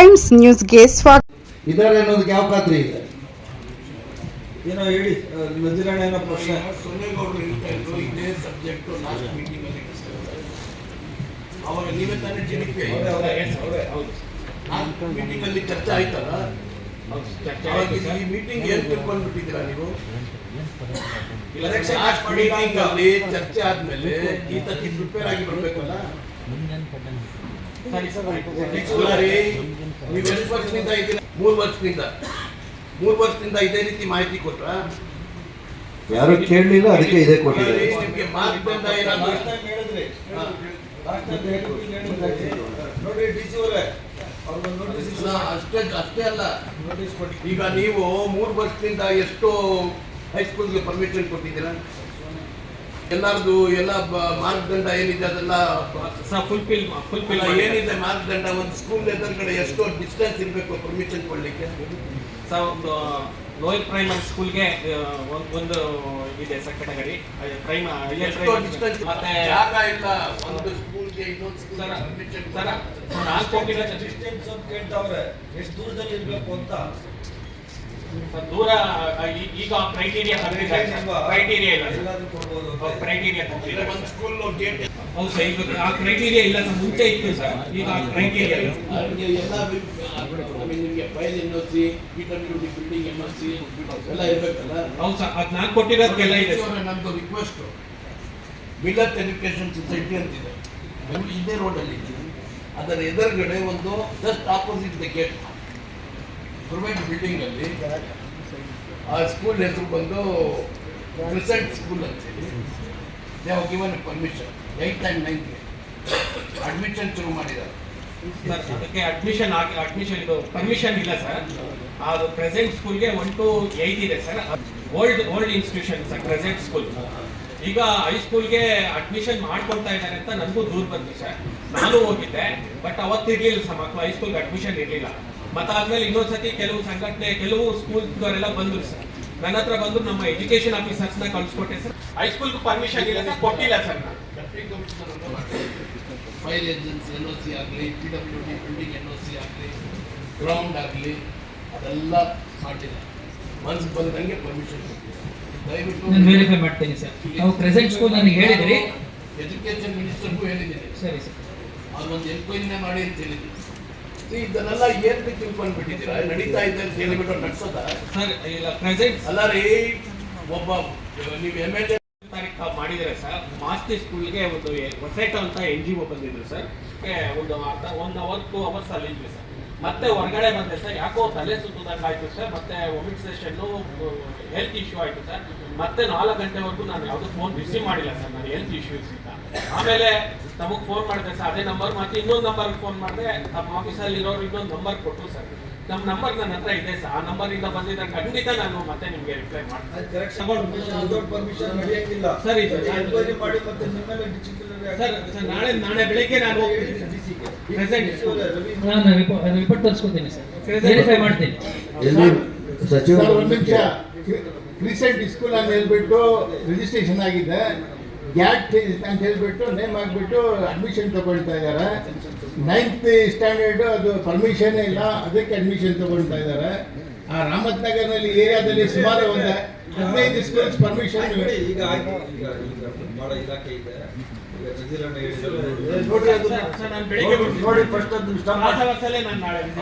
Times ನ್ಯೂಸ್ಗೆ ಸ್ವಾಗತ. ಇದ್ದಾರೆ ಅನ್ನೋದಕ್ಕೆ ಯಾವ ಖಾತ್ರಿ ಇದೆ? ಏನೋ ಹೇಳಿ ಮಂಜುನಾರಾಯಣ ಏನೋ ಪ್ರಶ್ನೆ. ಸೊನ್ನೇಗೌಡರು ಹೇಳ್ತಾ ಇದ್ರು ಇದೇ ಸಬ್ಜೆಕ್ಟ್ ಲಾಸ್ಟ್ ಮೀಟಿಂಗ್ ಆಗಿದೆ. ಅವಾಗ ನೀವೇ ತಾನೇ ಜಿಡಿಪಿ ಅವರೇ ಅವರೇ ಅವರೇ ಹೌದು. ಲಾಸ್ಟ್ ಮೀಟಿಂಗ್ ಅಲ್ಲಿ ಚರ್ಚೆ ಆಯ್ತಲ್ಲ? ಈ ಮೀಟಿಂಗ್ ಏನ್ ತಿಳ್ಕೊಂಡ್ಬಿಟ್ಟಿದ್ದೀರಾ ನೀವು? Last meeting. ಅಲ್ಲಿ ಚರ್ಚೆ ಆದ್ಮೇಲೆ ಈತಕ್ಕೆ ಪ್ರಿಪೇರ್ ಆಗಿ ಬರ್ಬೇಕಲ್ಲ? ನೀವು ಎಷ್ಟು ವರ್ಷದಿಂದ ಇದ್ದೀರಾ? ಮೂರು ವರ್ಷದಿಂದ. ಮೂರು ವರ್ಷದಿಂದ ಇದೇ ರೀತಿ ಮಾಹಿತಿ ಕೊಟ್ರ? ಯಾರು ಕೇಳಲಿಲ್ಲ ಅದಕ್ಕೆ ಇದೇ ಕೊಟ್ಟಿದ್ದಾರೆ. ನಿಮ್ಗೆ ಏನಾದ್ರು? ಹೇಳಿದ್ರಿ. ನೋಡಿ ಡಿ ಸಿ ಅವರೇ ಅಷ್ಟೇ ಅಷ್ಟೇ ಅಲ್ಲ. ಈಗ ನೀವು ಮೂರು ವರ್ಷದಿಂದ ಎಷ್ಟು ಹೈಸ್ಕೂಲ್ಗೆ ಪರ್ಮಿಷನ್ ಕೊಟ್ಟಿದ್ದೀರಾ? ಎಲ್ಲರದು ಎಲ್ಲ ಮಾರ್ಗದಂಡ ಮಾನದಂಡ ಏನಿದೆ ಅದೆಲ್ಲ ಫುಲ್ಫಿಲ್ ಫುಲ್ಫಿಲ್ ಏನಿದೆ ಮಾನದಂಡ ಒಂದು ಸ್ಕೂಲ್ ಎದುರುಗಡೆ ಎಷ್ಟೋ ಡಿಸ್ಟೆನ್ಸ್ ಇರಬೇಕು ಪರ್ಮಿಷನ್ ಕೊಡ್ಲಿಕ್ಕೆ? ಸರ್ ಒಂದು ಲೋಯರ್ ಪ್ರೈಮರಿ ಸ್ಕೂಲ್ಗೆ ಒಂದು ಇದೆ ಸರ್ ಕೆಟಗರಿ ಪ್ರೈಮ್ ಎಷ್ಟು ಡಿಸ್ಟೆನ್ಸ್ ಮತ್ತೆ ಜಾಗ ಇಲ್ಲ ಒಂದು ಸ್ಕೂಲ್ಗೆ ಇನ್ನೊಂದು ಸ್ಕೂಲ್ ಸರ್ ಪರ್ಮಿಷನ್ ನಾಲ್ಕು ಡಿಸ್ಟೆನ್ಸ್ ಅಂತ ಕೇಳ್ತಾವ್ರೆ ಎಷ್ಟು ದೂರದಲ್ಲಿ ಇರಬೇಕು ಅಂತ. ದೂರ ಈಗ ಕ್ರೈಟೀರಿಯಾ ಕ್ರೈಟೀರಿಯಾ ಇಲ್ಲ. ಕ್ರೈಟೀರಿಯಾ ಹೌದು ಸರ್ ಈಗ ಆ ಕ್ರೈಟೀರಿಯಾ ಇಲ್ಲ ಸರ್ ಮುಂಚೆ ಇತ್ತು ಸರ್. ಈಗ ಆ ಕ್ರೈಟೀರಿಯಾ ಇಲ್ಲ. ಎಲ್ಲ ನಿಮಗೆ file N O C P W D building M C ಎಲ್ಲ ಇರಬೇಕಲ್ಲ? ಹೌದು ಸರ್ ಅದು ನಾನು ಕೊಟ್ಟಿರೋದಕ್ಕೆಲ್ಲ ಇದೆ ರಿಕ್ವೆಸ್ಟ್ ಎಜುಕೇಶನ್ ಸೊಸೈಟಿ ಅಂತಿದೆ. ಇದೇ ರೋಡಲ್ಲಿ ಅದರ ಎದುರುಗಡೆ ಒಂದು just opposite the gate government ಬಿಲ್ಡಿಂಗಲ್ಲಿ ಆ ಸ್ಕೂಲ್ ಹೆಸರು ಬಂದು ಕ್ರಿಸೆಂಟ್ ಸ್ಕೂಲ್ ಅಂತೇಳಿ they have given permission eighth and ನೈನ್ತ್ಗೆ admission ಶುರು ಮಾಡಿದ್ದಾರೆ. ಸರ್ ಅದಕ್ಕೆ ಅಡ್ಮಿಷನ್ ಆಗಿ ಅಡ್ಮಿಷನ್ ಇದು ಪರ್ಮಿಷನ್ ಇಲ್ಲ ಸರ್ ಅದು ಪ್ರೆಸೆಂಟ್ ಸ್ಕೂಲ್ಗೆ ಒನ್ ಟು ಏಯ್ಟ್ ಇದೆ sir old old institution sir present school ಈಗ ಹೈಸ್ಕೂಲ್ಗೆ ಅಡ್ಮಿಷನ್ ಮಾಡ್ಕೊಳ್ತಾ ಇದ್ದಾರೆ ಅಂತ ನನಗೂ ದೂರ ಬಂದಿದೆ ಸರ್ ನಾನು ಹೋಗಿದ್ದೆ ಬಟ್ ಅವತ್ತಿರಲಿಲ್ಲ ಇರ್ಲಿಲ್ಲ ಸರ್ ಮಕ್ಕಳು ಹೈಸ್ಕೂಲ್ಗೆ ಅಡ್ಮಿಷನ್ ಇರಲಿಲ್ಲ. ಮತ್ತಾದ್ಮೇಲೆ ಇನ್ನೊಂದ್ಸತಿ ಕೆಲವು ಸಂಘಟನೆ ಕೆಲವು ಸ್ಕೂಲ್ದವರೆಲ್ಲ ಬಂದ್ರು ಸರ್. ನನ್ನ ಹತ್ರ ಬಂದು ನಮ್ಮ ಎಜುಕೇಶನ್ ಆಫೀಸರ್ಸ್ನ ಕಳ್ಸಿಕೊಟ್ಟೆ ಸರ್. ಹೈಸ್ಕೂಲ್ ಪರ್ಮಿಷನ್ ಇಲ್ಲ ಸರ್ ಕೊಟ್ಟಿಲ್ಲ sir fire agency N O C ಆಗಲಿ P W D building N O C ಆಗಲಿ ಗ್ರೌಂಡ್ ಆಗಲಿ ಅದೆಲ್ಲ ಮಾಡಿಲ್ಲ ಮನ್ಸು ಬಂದಂಗೆ ಪರ್ಮಿಷನ್ ದಯವಿಟ್ಟು ನಾನು ವೆರಿಫೈ ಮಾಡ್ತೀನಿ ಸರ್. ನಾವು ಪ್ರೆಸೆಂಟ್ ಸ್ಕೂಲ್ ನನಗೆ ಹೇಳಿದ್ರಿ. ಎಜುಕೇಶನ್ ಮಿನಿಸ್ಟರ್ಗೂ ಹೇಳಿದ್ದೀನಿ. ಸರಿ ಸರ್. ಅದೊಂದು ಎನ್ಕ್ವೈರಿನೇ ಮಾಡಿ ಅಂತ ಹೇಳಿದ್ದೀನಿ ಇದನ್ನೆಲ್ಲ ಏನ್ ತಿಳ್ಕೊಂಡ್ಬಿಟ್ಟಿದ್ದೀರಾ? ನಡೀತಾ ಇದೆ ಅಂತ ಹೇಳಿಬಿಟ್ಟು ನಡ್ಸೋದ? ಸರ್ ಇಲ್ಲ ಪ್ರೆಸೆಂಟ್ ಅಲ್ಲ ರೀ ಒಬ್ಬ ನೀವು ಎಂ ಎಲ್ ಎ ತಾರೀಕು ಮಾಡಿದ್ರೆ ಸರ್? ಮಾಸ್ತಿ ಸ್ಕೂಲ್ಗೆ ಒಂದು ಹೊಸೈಟ ಅಂತ ಎನ್ ಜಿ ಒ ಬಂದಿದ್ರು ಸರ್. ಒಂದು ಅರ್ಧ ಒನ್ ಅವರ್ ಟೂ ಅವರ್ಸ್ ಅಲ್ಲಿ ಇದ್ವಿ ಸರ್. ಮತ್ತೆ ಹೊರಗಡೆ ಬಂದೆ ಸರ್. ಯಾಕೋ ತಲೆ ಸುತ್ತದಂಗೆ ಆಯ್ತು ಸರ್. ಮತ್ತೆ ವಾಮಿಟ್ ಸೆಷನ್ನು ಹೆಲ್ತ್ ಇಶ್ಯೂ ಆಯ್ತು ಸರ್. ಮತ್ತೆ ನಾಲ್ಕು ಗಂಟೆವರೆಗೂ ನಾನು ಯಾವುದೂ ಫೋನ್ ರಿಸೀವ್ ಮಾಡಿಲ್ಲ ಸರ್. ನಾನು ಹೆಲ್ತ್ ಇಶ್ಯೂಸ್ ಇಂದ. ಆಮೇಲೆ ತಮಗೆ ಫೋನ್ ಮಾಡಿದೆ ಸರ್ ಅದೇ ನಂಬರ್ ಮತ್ತೆ ಇನ್ನೊಂದು ನಂಬರ್ಗೆ ಫೋನ್ ಮಾಡಿದೆ. ನಮ್ಮ ಆಫೀಸಲ್ಲಿ ಇರೋರು ಇನ್ನೊಂದು ನಂಬರ್ ಕೊಟ್ಟರು ಸರ್ ನಮ್ಮ ನಂಬರ್ ನನ್ನ ಹತ್ರ ಇದೆ ಸರ್ ಆ ನಂಬರಿಂದ ಬಂದಿದ್ದ ಖಂಡಿತ ನಾನು ಮತ್ತೆ ನಿಮಗೆ ರಿಪ್ಲೈ ಮಾಡ್ತೀನಿ. ಸರಿ, ನಾಳೆ ನಾಳೆ ಬೆಳಿಗ್ಗೆ ನಾನು ರಿಪೋರ್ಟ್ ತರಿಸ್ಕೊತೀನಿ ಸರ್ ವೆರಿಫೈ ಮಾಡ್ತೀನಿ. ಎಲ್ಲಿ? ಸಚಿವ ರೀಸೆಂಟ್ ಒಂದು ನಿಮಿಷ ರೀಸೆಂಟ್ ಸ್ಕೂಲ್ ಅಲ್ಲಿ ಹೇಳ್ಬಿಟ್ಟು ರಿಜಿಸ್ಟ್ರೇಷನ್ ಆಗಿದೆ. ಗ್ಯಾಟ್ ಅಂತ ಹೇಳ್ಬಿಟ್ಟು ನೇಮ್ ಆಗಿಬಿಟ್ಟು ಅಡ್ಮಿಷನ್ ತಗೊಳ್ತಾ ಇದ್ದಾರೆ ನೈನ್ತ್ ಸ್ಟ್ಯಾಂಡರ್ಡು ಅದು ಪರ್ಮಿಷನ್ನೇ ಇಲ್ಲ ಅದಕ್ಕೆ ಅಡ್ಮಿಷನ್ ತಗೊಳ್ತಾ ಇದ್ದಾರೆ ಆ ರಾಮತ್ ನಗರ್ನಲ್ಲಿ ಏರಿಯಾದಲ್ಲಿ ಸುಮಾರು ಒಂದು ಹದಿನೈದು ಸ್ಕೂಲ್ಸ್ ಪರ್ಮಿಷನ್ ಈಗ ಬಹಳ ಇಲಾಖೆ ಇದೆ. ಬೆಳಿಗ್ಗೆ ಫಸ್ಟ್